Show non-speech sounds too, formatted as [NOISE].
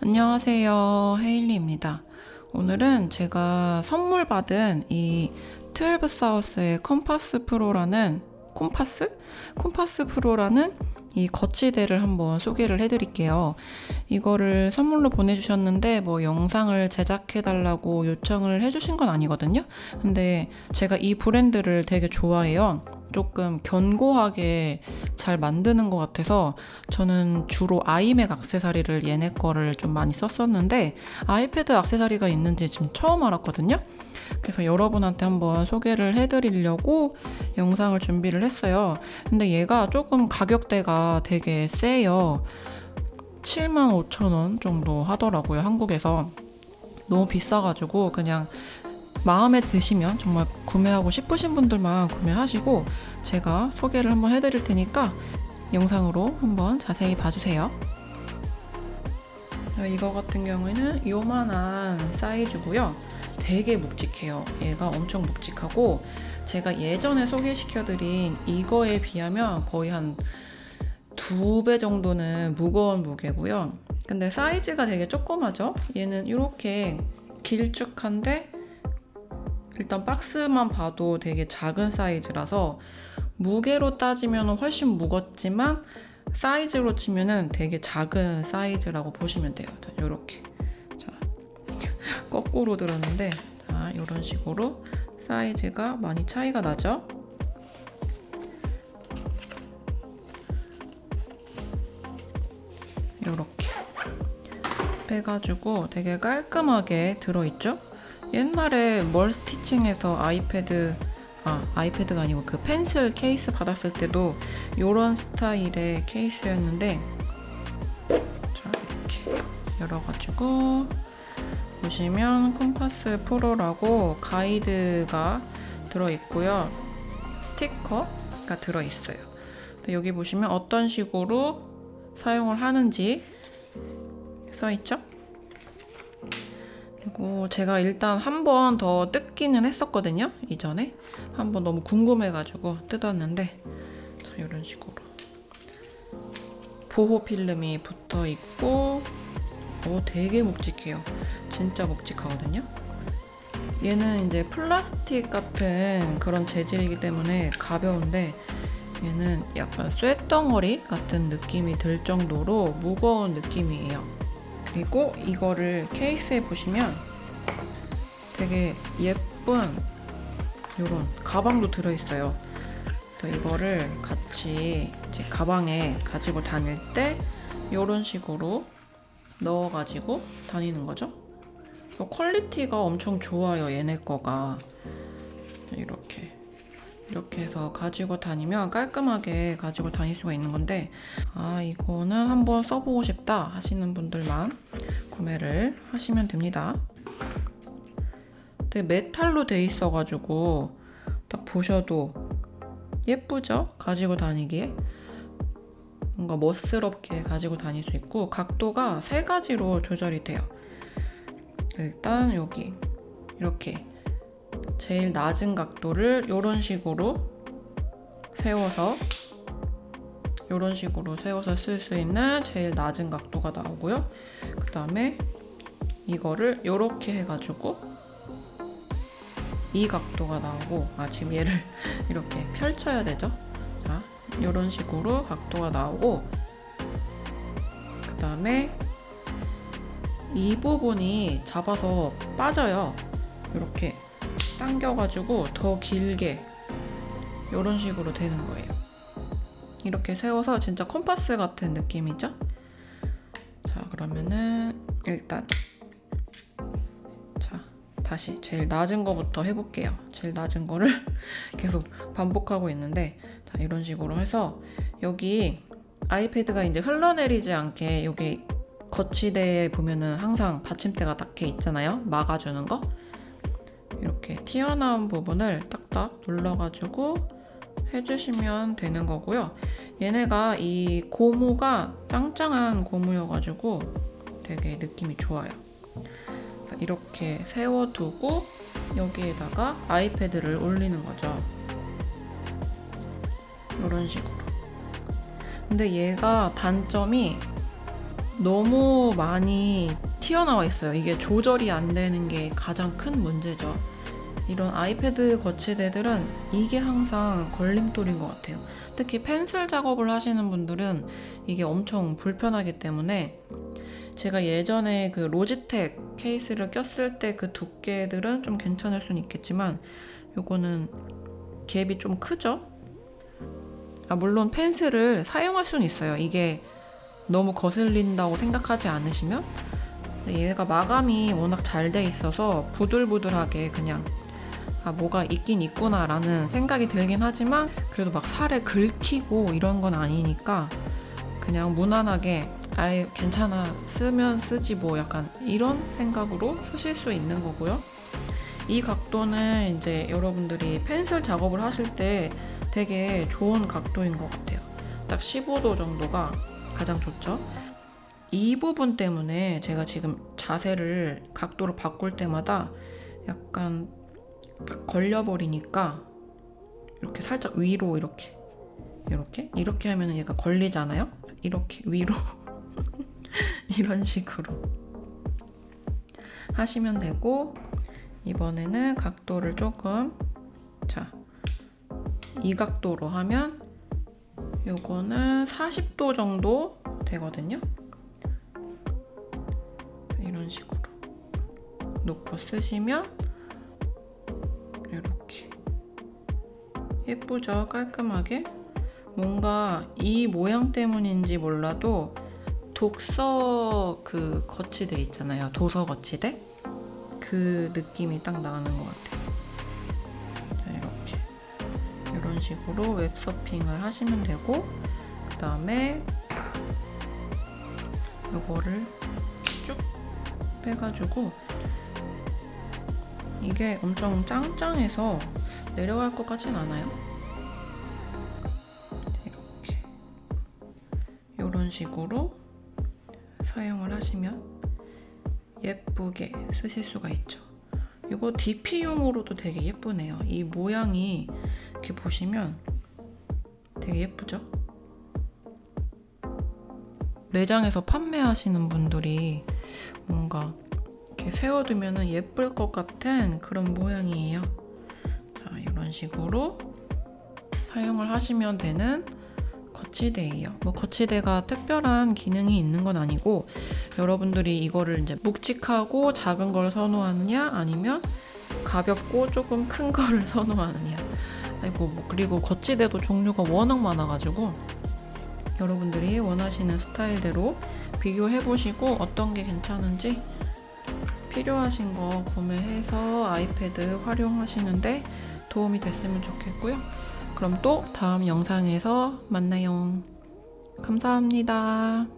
안녕하세요. 헤일리입니다. 오늘은 제가 선물 받은 이 12 사우스의 컴파스 프로라는 콤파스? 콤파스 프로라는 이 거치대를 한번 소개를 해드릴게요. 이거를 선물로 보내주셨는데 뭐 영상을 제작해달라고 요청을 해주신 건 아니거든요. 근데 제가 이 브랜드를 되게 좋아해요. 조금 견고하게 잘 만드는 것 같아서 저는 주로 아이맥 악세사리를 얘네 거를 좀 많이 썼었는데 아이패드 악세사리가 있는지 지금 처음 알았거든요. 그래서 여러분한테 한번 소개를 해드리려고 영상을 준비를 했어요. 근데 얘가 조금 가격대가 되게 세요. 7만 5천 원 정도 하더라고요, 한국에서. 너무 비싸가지고 그냥 마음에 드시면 정말 구매하고 싶으신 분들만 구매하시고 제가 소개를 한번 해드릴 테니까 영상으로 한번 자세히 봐주세요. 자, 이거 같은 경우에는 요만한 사이즈고요. 되게 묵직해요. 얘가 엄청 묵직하고 제가 예전에 소개시켜드린 이거에 비하면 거의 한 두 배 정도는 무거운 무게고요. 근데 사이즈가 되게 조그마죠? 얘는 이렇게 길쭉한데 일단 박스만 봐도 되게 작은 사이즈라서 무게로 따지면 훨씬 무겁지만 사이즈로 치면은 되게 작은 사이즈라고 보시면 돼요. 이렇게 자 거꾸로 들었는데 자 이런 식으로 사이즈가 많이 차이가 나죠. 이렇게 빼가지고 되게 깔끔하게 들어있죠. 옛날에 뭘 스티칭해서 아이패드 아 아이패드가 아니고 그 펜슬 케이스 받았을 때도 이런 스타일의 케이스였는데 자 이렇게 열어가지고 보시면 컴파스 프로라고 가이드가 들어있고요. 스티커가 들어있어요. 여기 보시면 어떤 식으로 사용을 하는지 써있죠 그리고 제가 일단 한 번 더 뜯기는 했었거든요. 이전에 한 번 너무 궁금해가지고 뜯었는데 자, 이런 식으로 보호 필름이 붙어 있고 오 되게 묵직해요. 진짜 묵직하거든요. 얘는 이제 플라스틱 같은 그런 재질이기 때문에 가벼운데 얘는 약간 쇳덩어리 같은 느낌이 들 정도로 무거운 느낌이에요. 그리고 이거를 케이스에 보시면 되게 예쁜 이런 가방도 들어있어요. 그래서 이거를 같이 이제 가방에 가지고 다닐 때 이런 식으로 넣어가지고 다니는 거죠. 퀄리티가 엄청 좋아요. 얘네 거가 이렇게 이렇게 해서 가지고 다니면 깔끔하게 가지고 다닐 수가 있는 건데 아 이거는 한번 써보고 싶다 하시는 분들만 구매를 하시면 됩니다. 되게 메탈로 돼 있어 가지고 딱 보셔도 예쁘죠? 가지고 다니기에 뭔가 멋스럽게 가지고 다닐 수 있고 각도가 세 가지로 조절이 돼요. 일단 여기 이렇게 제일 낮은 각도를 이런 식으로 세워서 이런 식으로 세워서 쓸 수 있는 제일 낮은 각도가 나오고요. 그 다음에 이거를 이렇게 해가지고 이 각도가 나오고 아 지금 얘를 [LAUGHS] 이렇게 펼쳐야 되죠. 자 이런 식으로 각도가 나오고 그 다음에 이 부분이 잡아서 빠져요. 이렇게 당겨가지고 더 길게 이런 식으로 되는 거예요. 이렇게 세워서 진짜 컴파스 같은 느낌이죠? 자 그러면은 일단 자 다시 제일 낮은 거부터 해볼게요. 제일 낮은 거를 [LAUGHS] 계속 반복하고 있는데 자 이런 식으로 해서 여기 아이패드가 이제 흘러내리지 않게 여기 거치대에 보면은 항상 받침대가 닿게 있잖아요. 막아주는 거. 이렇게 튀어나온 부분을 딱딱 눌러가지고 해주시면 되는 거고요. 얘네가 이 고무가 짱짱한 고무여가지고 되게 느낌이 좋아요. 이렇게 세워두고 여기에다가 아이패드를 올리는 거죠. 이런 식으로. 근데 얘가 단점이 너무 많이 튀어나와 있어요. 이게 조절이 안 되는 게 가장 큰 문제죠. 이런 아이패드 거치대들은 이게 항상 걸림돌인 것 같아요. 특히 펜슬 작업을 하시는 분들은 이게 엄청 불편하기 때문에 제가 예전에 그 로지텍 케이스를 꼈을 때 그 두께들은 좀 괜찮을 수는 있겠지만 요거는 갭이 좀 크죠? 아, 물론 펜슬을 사용할 수는 있어요. 이게 너무 거슬린다고 생각하지 않으시면 근데 얘가 마감이 워낙 잘 돼 있어서 부들부들하게 그냥 아 뭐가 있긴 있구나라는 생각이 들긴 하지만 그래도 막 살에 긁히고 이런 건 아니니까 그냥 무난하게 아예 괜찮아 쓰면 쓰지 뭐 약간 이런 생각으로 쓰실 수 있는 거고요. 이 각도는 이제 여러분들이 펜슬 작업을 하실 때 되게 좋은 각도인 것 같아요. 딱 15도 정도가 가장 좋죠. 이 부분 때문에 제가 지금 자세를 각도를 바꿀 때마다 약간 딱 걸려버리니까 이렇게 살짝 위로 이렇게 이렇게 이렇게 하면 얘가 걸리잖아요. 이렇게 위로 [LAUGHS] 이런 식으로 하시면 되고 이번에는 각도를 조금 자 이 각도로 하면 요거는 40도 정도 되거든요. 이런 식으로 놓고 쓰시면 이렇게 예쁘죠? 깔끔하게 뭔가 이 모양 때문인지 몰라도 독서 그 거치대 있잖아요. 도서 거치대 그 느낌이 딱 나는 것 같아요. 이런 식으로 웹서핑을 하시면 되고 그 다음에 요거를 쭉 빼가지고 이게 엄청 짱짱해서 내려갈 것 같진 않아요. 이렇게 이런 식으로 사용을 하시면 예쁘게 쓰실 수가 있죠. 이거 DP용으로도 되게 예쁘네요. 이 모양이 이렇게 보시면 되게 예쁘죠? 매장에서 판매하시는 분들이 뭔가 이렇게 세워두면 예쁠 것 같은 그런 모양이에요. 자, 이런 식으로 사용을 하시면 되는 거치대예요. 뭐 거치대가 특별한 기능이 있는 건 아니고 여러분들이 이거를 이제 묵직하고 작은 걸 선호하느냐 아니면 가볍고 조금 큰 거를 [LAUGHS] 선호하느냐. 아이고 뭐 그리고 거치대도 종류가 워낙 많아가지고 여러분들이 원하시는 스타일대로 비교해 보시고 어떤 게 괜찮은지 필요하신 거 구매해서 아이패드 활용하시는데 도움이 됐으면 좋겠고요. 그럼 또 다음 영상에서 만나요. 감사합니다.